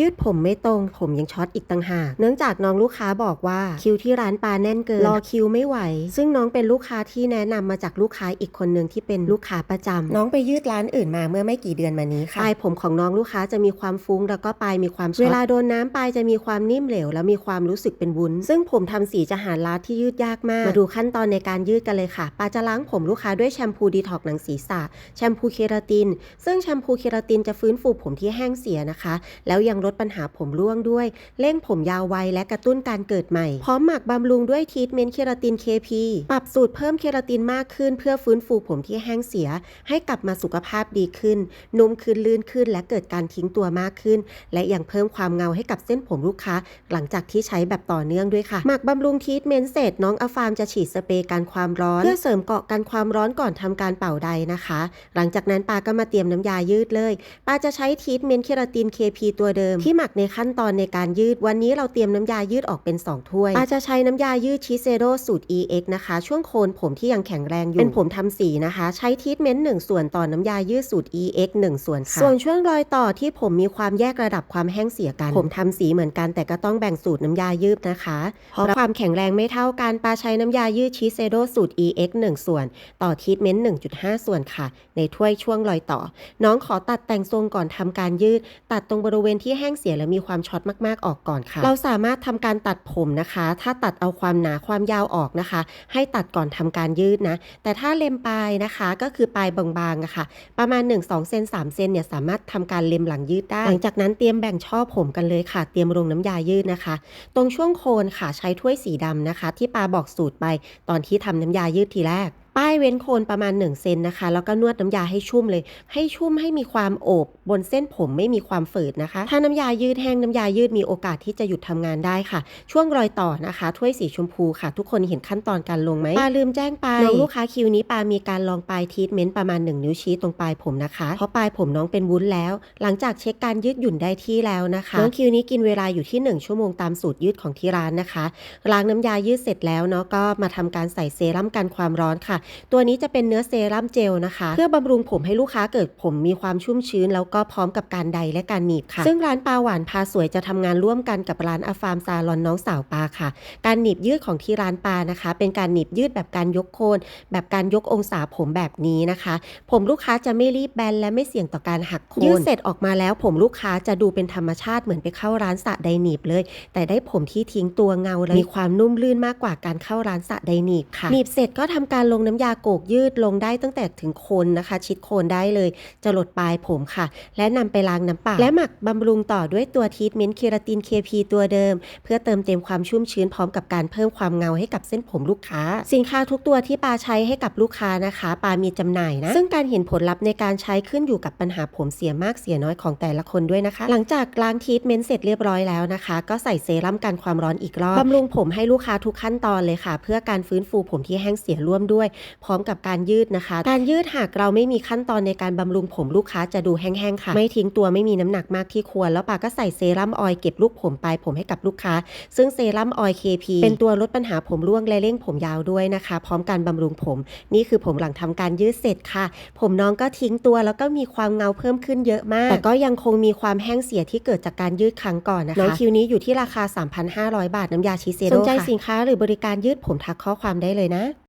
ยืดผมไม่ตรง ผมยังช็อตอีกต่างหาก เนื่องจากน้องลูกค้าบอกว่าคิวที่ร้านปลาแน่นเกิน รอคิวไม่ไหว ซึ่งน้องเป็นลูกค้าที่แนะนำมาจากลูกค้าอีกคนหนึ่งที่เป็นลูกค้าประจำน้องไปยืดร้านอื่นมาเมื่อไม่กี่เดือนมานี้ค่ะปลายผมของน้องลูกค้าจะมีความฟุ้งแล้วก็ปลายมีความช็อตเวลาโดนน้ำปลายจะมีความนิ่มเหลวแล้วมีความรู้สึกเป็นวุ้น ซึ่งผมทำสีจะหาร้านที่ยืดยากมาก มาดูขั้นตอนในการยืดกันเลยค่ะปาจะล้างผมลูกค้าด้วยแชมพูดีท็อกหนังศีรษะแชมพูเคราติน ซึ่งแชมพูเคราตินจะฟื้นฟูผมที่แห้งเสียนะคะ แล้วยังลดปัญหาผมร่วงด้วย เร่งผมยาวไวและกระตุ้นการเกิดใหม่ พร้อมหมักบำรุงด้วยทีทเมนต์เคราติน KP ปรับสูตรเพิ่มเคราตินมากขึ้น เพื่อฟื้นฟูผมที่แห้งเสีย ให้กลับมาสุขภาพดีขึ้น นุ่มขึ้นลื่นขึ้น และเกิดการทิ้งตัวมากขึ้น และยังเพิ่มความเงาให้กับเส้นผมลูกค้า หลังจากที่ใช้แบบต่อเนื่องด้วยค่ะ หมักบำรุงทีทเมนต์เสร็จน้องอัลฟาร์มจะฉีดสเปรย์กันความร้อน เพื่อเสริมเกาะกันความร้อนก่อนทำการเป่าใดนะคะ หลังจากนั้นปาก็มาเตรียมน้ำยายืดเลยปาจะใช้ทีทเมนต์เคราติน KP ตัวเดิมที่หมักในขั้นตอนในการยืด วันนี้เราเตรียมน้ำยายืดออกเป็น 2 ถ้วยปาจะใช้น้ำยายืดชิเซโรสูตร EX นะคะ ช่วงโคนผมที่ยังแข็งแรงอยู่ เป็นผมทำสีนะคะ ใช้ทีทเมนต์1ส่วนต่อน้ำยายืดสูตร EX 1 ส่วนค่ะ ส่วนช่วงรอยต่อที่ผมมีความแยกระดับความแห้งเสียกัน ผมทำสีเหมือนกันแต่ก็ต้องแบ่งสูตรน้ำยายืดนะคะเพราะความแข็งแรงไม่เท่ากันปาใช้น้ำยายืดชิเซโรสูตร EX 1 ส่วน ต่อทีทเมนต์1.5 ส่วนค่ะ ในถ้วยช่วงรอยต่อ น้องขอตัดแต่งทรงก่อนทำการยืด ตัดตรงบริเวณที่แห้งเสียและมีความช็อตมากๆออกก่อนค่ะ เราสามารถทำการตัดผมนะคะ ถ้าตัดเอาความหนาความยาวออกนะคะ ให้ตัดก่อนทำการยืดนะ แต่ถ้าเล็มปลายนะคะก็คือปลายบางๆอะค่ะ ประมาณ 1-2เซน3เซนเนี่ยสามารถทำการเล็มหลังยืดได้ หลังจากนั้นเตรียมแบ่งช่อผมกันเลยค่ะ เตรียมลงน้ำยายืดนะคะ ตรงช่วงโคนค่ะใช้ถ้วยสีดำนะคะ ที่ปาบอกสูตรไปตอนที่ทำน้ำยายืดทีแรก ป้ายเว้นโคนประมาณ 1 เซนนะคะ แล้วก็นวดน้ำยาให้ชุ่มเลย ให้ชุ่มให้มีความโอบบนเส้นผมไม่มีความฝืดนะคะ ถ้าน้ำยายืดแห้งน้ำยายืดมีโอกาสที่จะหยุดทำงานได้ค่ะ ช่วงรอยต่อนะคะ ถ้วยสีชมพูค่ะ ทุกคนเห็นขั้นตอนการลงไหมปาลืมแจ้งไปน้องลูกค้าคิวนี้ปามีการลองปลายทีทเมนต์ประมาณ 1 นิ้วชี้ตรงปลายผมนะคะ เพราะปลายผมน้องเป็นวุ้นแล้ว หลังจากเช็คการยืดหยุ่นได้ที่แล้วนะคะน้องคิวนี้กินเวลาอยู่ที่ 1 ชั่วโมงตามสูตรยืดของที่ร้านนะคะล้างน้ำยายืดเสร็จแล้วเนาะก็มาทำการใส่เซรั่มกันความร้อนค่ะตัวนี้จะเป็นเนื้อเซรั่มเจลนะคะ เพื่อบำรุงผมให้ลูกค้าเกิดผมมีความชุ่มชื้น แล้วก็พร้อมกับการใดและการหนีบค่ะ ซึ่งร้านปลาหวานพาสวยจะทำงานร่วมกันกับร้านอาฟาร์มซาลอนน้องสาวปลาค่ะ การหนีบยืดของที่ร้านปลานะคะ เป็นการหนีบยืดแบบการยกโคน แบบการยกองศาผมแบบนี้นะคะ ผมลูกค้าจะไม่รีบแบนและไม่เสี่ยงต่อการหักโคนยืดเสร็จออกมาแล้วผมลูกค้าจะดูเป็นธรรมชาติเหมือนไปเข้าร้านสระไดหนีบเลย แต่ได้ผมที่ทิ้งตัวเงาและมีความนุ่มลื่นมากกว่าการเข้าร้านสระไดหนีบค่ะหนีบเสร็จก็ทำการลงน้ำยาโกกยืดลงได้ตั้งแต่ถึงโคนนะคะ ชิดโคนได้เลย จะหลดปลายผมค่ะ และนำไปล้างน้ำเปล่าและหมักบำรุงต่อด้วยตัวทีทเมนต์เคราติน KP ตัวเดิม เพื่อเติมเต็มความชุ่มชื้นพร้อมกับการเพิ่มความเงาให้กับเส้นผมลูกค้า สินค้าทุกตัวที่ปาใช้ให้กับลูกค้านะคะปามีจำหน่ายนะซึ่งการเห็นผลลัพธ์ในการใช้ขึ้นอยู่กับปัญหาผมเสียมากเสียน้อยของแต่ละคนด้วยนะคะ หลังจากล้างทีทเมนต์เสร็จเรียบร้อยแล้วนะคะ ก็ใส่เซรั่มกันความร้อนอีกรอบบำรุงผมให้ลูกค้าทุกขั้นตอนเลยค่ะ เพื่อการฟื้นฟูผมที่แห้งเสียร่วมด้วยพร้อมกับการยืดนะคะ การยืดหากเราไม่มีขั้นตอนในการบำรุงผมลูกค้าจะดูแห้งๆค่ะ ไม่ทิ้งตัวไม่มีน้ำหนักมากที่ควร แล้วปาก็ใส่เซรั่มออยล์เก็บลูกผมปลายผมให้กับลูกค้า ซึ่งเซรั่มออยล์ KP เป็นตัวลดปัญหาผมร่วงและเร่งผมยาวด้วยนะคะ พร้อมการบำรุงผม นี่คือผมหลังทำการยืดเสร็จค่ะ ผมน้องก็ทิ้งตัวแล้วก็มีความเงาเพิ่มขึ้นเยอะมาก แต่ก็ยังคงมีความแห้งเสียที่เกิดจากการยืดครั้งก่อนนะคะน้องคิวนี้อยู่ที่ราคา 3,500 บาทน้ำยาชิเซโร่สนใจสินค้าหรือบริการยืดผมทักข้อความได้เลยนะ